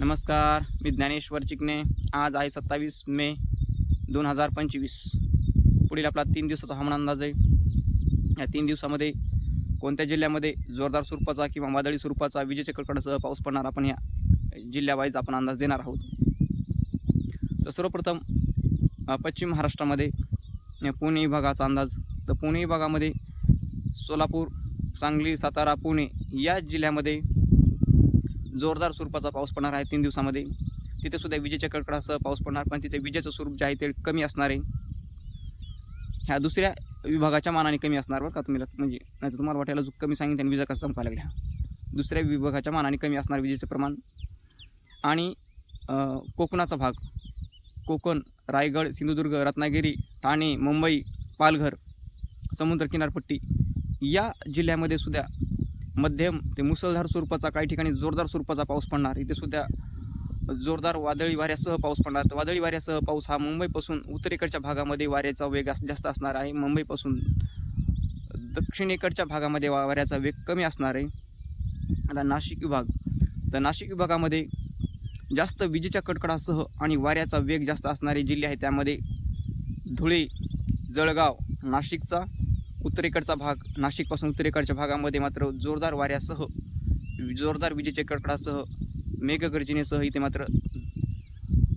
नमस्कार मी ज्ञानेश्वर चिकणे आज आहे सत्तावीस मे दोन हजार पंचवीस. पुढील आपला तीन दिवसाचा हवामान अंदाज आहे. या तीन दिवसामध्ये कोणत्या जिल्ह्यामध्ये जोरदार स्वरूपाचा किंवा वादळी स्वरूपाचा विजेच्या कडकडासह पाऊस पडणार आपण या जिल्ह्यावाईज आपण अंदाज देणार आहोत. तर सर्वप्रथम पश्चिम महाराष्ट्रामध्ये पुणे विभागाचा अंदाज. तर पुणे विभागामध्ये सोलापूर सांगली सातारा पुणे या जिल्ह्यामध्ये जोरदार स्वरूपाचा पाऊस पडणार आहे तीन दिवसामध्ये. तिथे सुद्धा विजेच्या कडकडासह पाऊस पडणार पण तिथे विजेचं स्वरूप जे आहे ते कमी असणार आहे. ह्या दुसऱ्या विभागाच्या मानाने कमी असणार बरं का तुम्ही म्हणजे नाही तर तुम्हाला वाटायला जो कमी सांगितलं आणि विजा कसं संपायला लागल्या दुसऱ्या विभागाच्या मानाने कमी असणार विजेचं प्रमाण. आणि कोकणाचा भाग. कोकण रायगड सिंधुदुर्ग रत्नागिरी ठाणे मुंबई पालघर समुद्र किनारपट्टी या जिल्ह्यामध्ये सुद्धा मध्यम ते मुसळधार स्वरूपाचा काही ठिकाणी जोरदार स्वरूपाचा पाऊस पडणार. इथे सुद्धा जोरदार वादळी वाऱ्यासह पाऊस पडणार. तर वादळी वाऱ्यासह पाऊस हा मुंबईपासून उत्तरेकडच्या भागामध्ये वाऱ्याचा वेग अस- जास्त असणार आहे. मुंबईपासून दक्षिणेकडच्या भागामध्ये वा वाऱ्याचा वेग कमी असणार आहे. आता नाशिक विभाग. तर नाशिक विभागामध्ये जास्त विजेच्या कडकडासह आणि वाऱ्याचा वेग जास्त असणारे जिल्हे आहेत. त्यामध्ये धुळे जळगाव नाशिकचा उत्तरेकडचा भाग नाशिकपासून उत्तरेकडच्या भागामध्ये मात्र जोरदार वाऱ्यासह जोरदार विजेच्या कडकडासह मेघगर्जनेसह इथे मात्र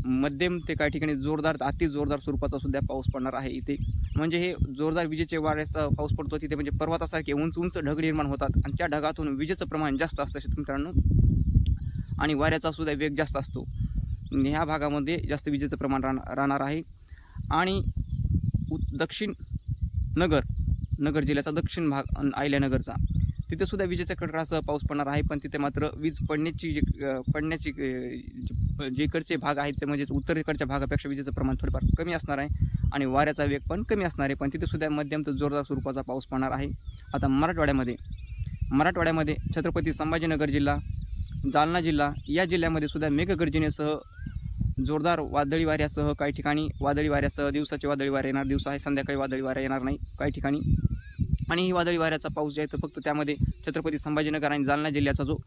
मध्यम ते काही ठिकाणी जोरदार अति जोरदार स्वरूपाचा सुद्धा पाऊस पडणार आहे इथे. म्हणजे हे जोरदार विजेचे वाऱ्यासह पाऊस पडतो तिथे म्हणजे पर्वतासारखे उंच उंच ढग निर्माण होतात आणि त्या ढगातून विजेचं प्रमाण जास्त असतं शेतकरी आणि वाऱ्याचा सुद्धा वेग जास्त असतो. ह्या भागामध्ये जास्त विजेचं प्रमाण राहणार राहणार आहे. आणि दक्षिण नगर नगर जिल्ह्याचा दक्षिण भाग आयल्यानगरचा तिथे सुद्धा विजेच्या कडकडासह पाऊस पडणार आहे पण तिथे मात्र वीज पडण्याची जी पडण्याची जे इकडचे भाग आहेत ते म्हणजेच उत्तरेकडच्या भागापेक्षा विजेचं प्रमाण थोडंफार कमी असणार आहे आणि वाऱ्याचा वेग पण कमी असणार आहे पण तिथे सुद्धा मध्यम तर जोरदार स्वरूपाचा पाऊस पडणार आहे. आता मराठवाड्यामध्ये मराठवाड्यामध्ये छत्रपती संभाजीनगर जिल्हा जालना जिल्हा या जिल्ह्यामध्ये सुद्धा मेघगर्जनेसह जोरदार वादळी वाऱ्यासह काही ठिकाणी वादळी वाऱ्यासह दिवसाचे वादळी वारे येणार दिवसा आहे संध्याकाळी वादळी वारा येणार नाही काही ठिकाणी. आणि ही वादळी वाऱ्याचा पाऊस जो आहे तो फक्त त्यामध्ये छत्रपती संभाजीनगर आणि जालना जिल्ह्याचा जो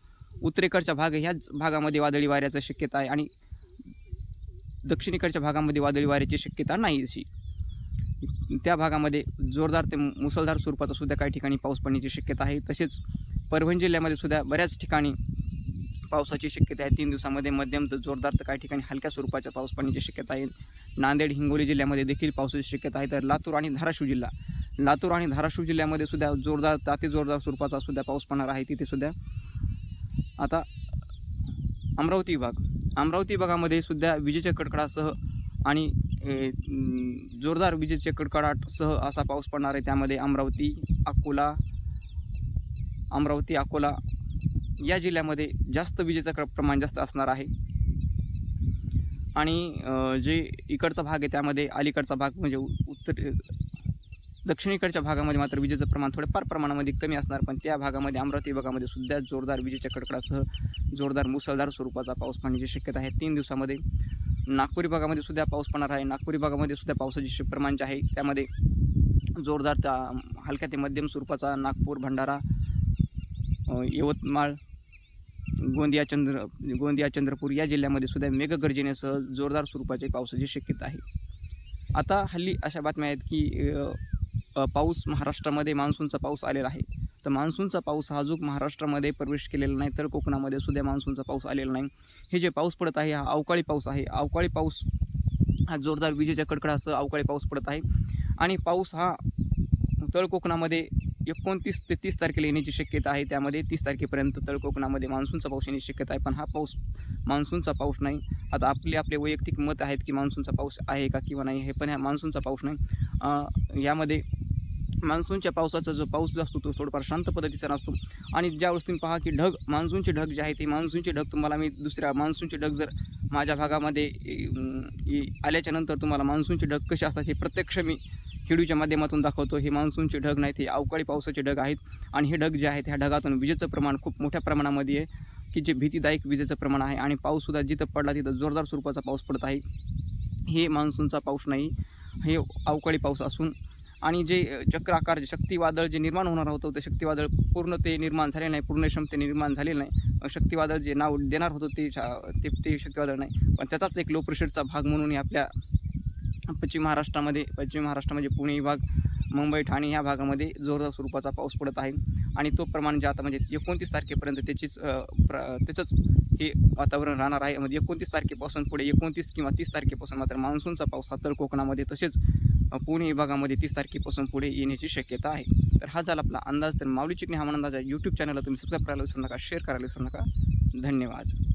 उत्तरेकडचा भाग आहे ह्याच भागामध्ये वादळी वाऱ्याचा शक्यता आहे आणि दक्षिणेकडच्या भागामध्ये वादळी वाऱ्याची शक्यता नाही अशी त्या भागामध्ये जोरदार ते मुसळधार स्वरूपाचा सुद्धा काही ठिकाणी पाऊस पडण्याची शक्यता आहे. तसेच परभणी जिल्ह्यामध्ये सुद्धा बऱ्याच ठिकाणी पावसाची शक्यता आहे. तीन दिवसामध्ये मध्यम तर जोरदार तर काही ठिकाणी हलक्या स्वरूपाचा पाऊस पडण्याची शक्यता आहे. नांदेड हिंगोली जिल्ह्यामध्ये देखील पावसाची शक्यता आहे. तर लातूर आणि धाराशिव जिल्हा लातूर आणि धाराशिव जिल्ह्यामध्ये सुद्धा जोरदार ताती अति जोरदार स्वरूपाचा सुद्धा पाऊस पडणार आहे. तिथे सुद्धा आता अमरावती विभाग अमरावती विभागामध्ये सुद्धा विजेच्या कडकडासह आणि जोरदार विजेच्या कडकडाटसह असा पाऊस पडणार आहे. त्यामध्ये अमरावती अकोला अमरावती अकोला या जिल्ह्यामध्ये जास्त विजेचं क- प्रमाण जास्त असणार आहे. आणि जे इकडचा भाग आहे त्यामध्ये अलीकडचा भाग म्हणजे उत्तर दक्षिणेकडच्या भागामध्ये मात्र विजेचं प्रमाण थोडेफार प्रमाणामध्ये कमी असणार पण त्या भागामध्ये अमरावती विभागामध्ये सुद्धा जोरदार विजेच्या कडकडासह जोरदार मुसळधार स्वरूपाचा पाऊस पडण्याची शक्यता आहे. तीन दिवसामध्ये नागपुरी भागामध्ये सुद्धा पाऊस पडणार आहे. नागपुरी भागामध्ये सुद्धा पावसाचे प्रमाण जे आहे त्यामध्ये जोरदार त्या हलक्या ते मध्यम स्वरूपाचा नागपूर भंडारा यवतमाळ गोंदिया चंद्र गोंदिया चंद्रपूर या जिल्ह्यामध्ये सुद्धा मेघगर्जनेसह जोरदार स्वरूपाचे पावसाची शक्यता आहे. आता हल्ली अशा बातम्या आहेत की पाऊस महाराष्ट्रामध्ये मान्सूनचा पाऊस आलेला आहे. तर मान्सूनचा पाऊस हा अजून महाराष्ट्रामध्ये प्रवेश केलेला नाही तर कोकणामध्ये सुद्धा मान्सूनचा पाऊस आलेला नाही. हे जे पाऊस पडत आहे हा अवकाळी पाऊस आहे. अवकाळी पाऊस हा जोरदार विजेच्या कडकडासह अवकाळी पाऊस पडत आहे. आणि पाऊस हा तळ कोकणामध्ये एकोणतीस ते तीस तारखेला येण्याची शक्यता आहे. त्यामध्ये तीस तारखेपर्यंत तळ कोकणामध्ये मान्सूनचा पाऊस येण्याची शक्यता आहे. पण हा पाऊस मान्सूनचा पाऊस नाही. आता आपले आपले वैयक्तिक मत आहेत की मान्सूनचा पाऊस आहे का किंवा नाही हे पण ह्या मान्सूनचा पाऊस नाही. यामध्ये मान्सूनच्या पावसाचा जो पाऊस जो असतो तो थोडंफार शांत पद्धतीचा नसतो. आणि ज्यावेळेस तुम्ही पहा की ढग मान्सूनचे ढग जे आहे ते मान्सूनचे ढग तुम्हाला मी दुसऱ्या मान्सूनचे ढग जर माझ्या भागामध्ये आल्याच्यानंतर तुम्हाला मान्सूनचे ढग कसे असतात हे प्रत्यक्ष मी खेडूच्या माध्यमातून दाखवतो. हे मान्सूनचे ढग नाहीत हे अवकाळी पावसाचे ढग आहेत. आणि हे ढग जे आहेत ह्या ढगातून विजेचं प्रमाण खूप मोठ्या प्रमाणामध्ये आहे की जे भीतीदायक विजेचं प्रमाण आहे. आणि पाऊससुद्धा जिथं पडला तिथं जोरदार स्वरूपाचा पाऊस पडत आहे. हे मान्सूनचा पाऊस नाही हे अवकाळी पाऊस असून आणि जे चक्राकार जे शक्तिवादळ जे निर्माण होणार होतं ते शक्तिवादळ पूर्ण ते निर्माण झाले नाही पूर्ण क्षमते निर्माण झाले नाही. शक्तिवादळ जे नाव देणार होतं ते ते ते शक्तिवादळ नाही. पण त्याचाच एक लो प्रेशरचा भाग म्हणून आपल्या पश्चिम महाराष्ट्रामध्ये पश्चिम महाराष्ट्रामध्ये पुणे विभाग मुंबई ठाणे ह्या भागामध्ये जोरदार स्वरूपाचा पाऊस पडत आहे. आणि तो प्रमाण जे आता म्हणजे एकोणतीस तारखेपर्यंत त्याचीच प्र त्याचंच हे वातावरण राहणार आहे. म्हणजे एकोणतीस तारखेपासून पुढे एकोणतीस किंवा तीस तारखेपासून मात्र मान्सूनचा पाऊस हा तर कोकणामध्ये तसेच पुणे विभागामध्ये तीस तारखेपासून पुढे येण्याची शक्यता आहे. तर हा झाला आपला अंदाज. तर माऊली चिकणी हवामान अंदाज आहे यूट्यूब चॅनलला तुम्ही सबस्क्राईब करायला विसरू नका शेअर करायला विसरू नका. धन्यवाद.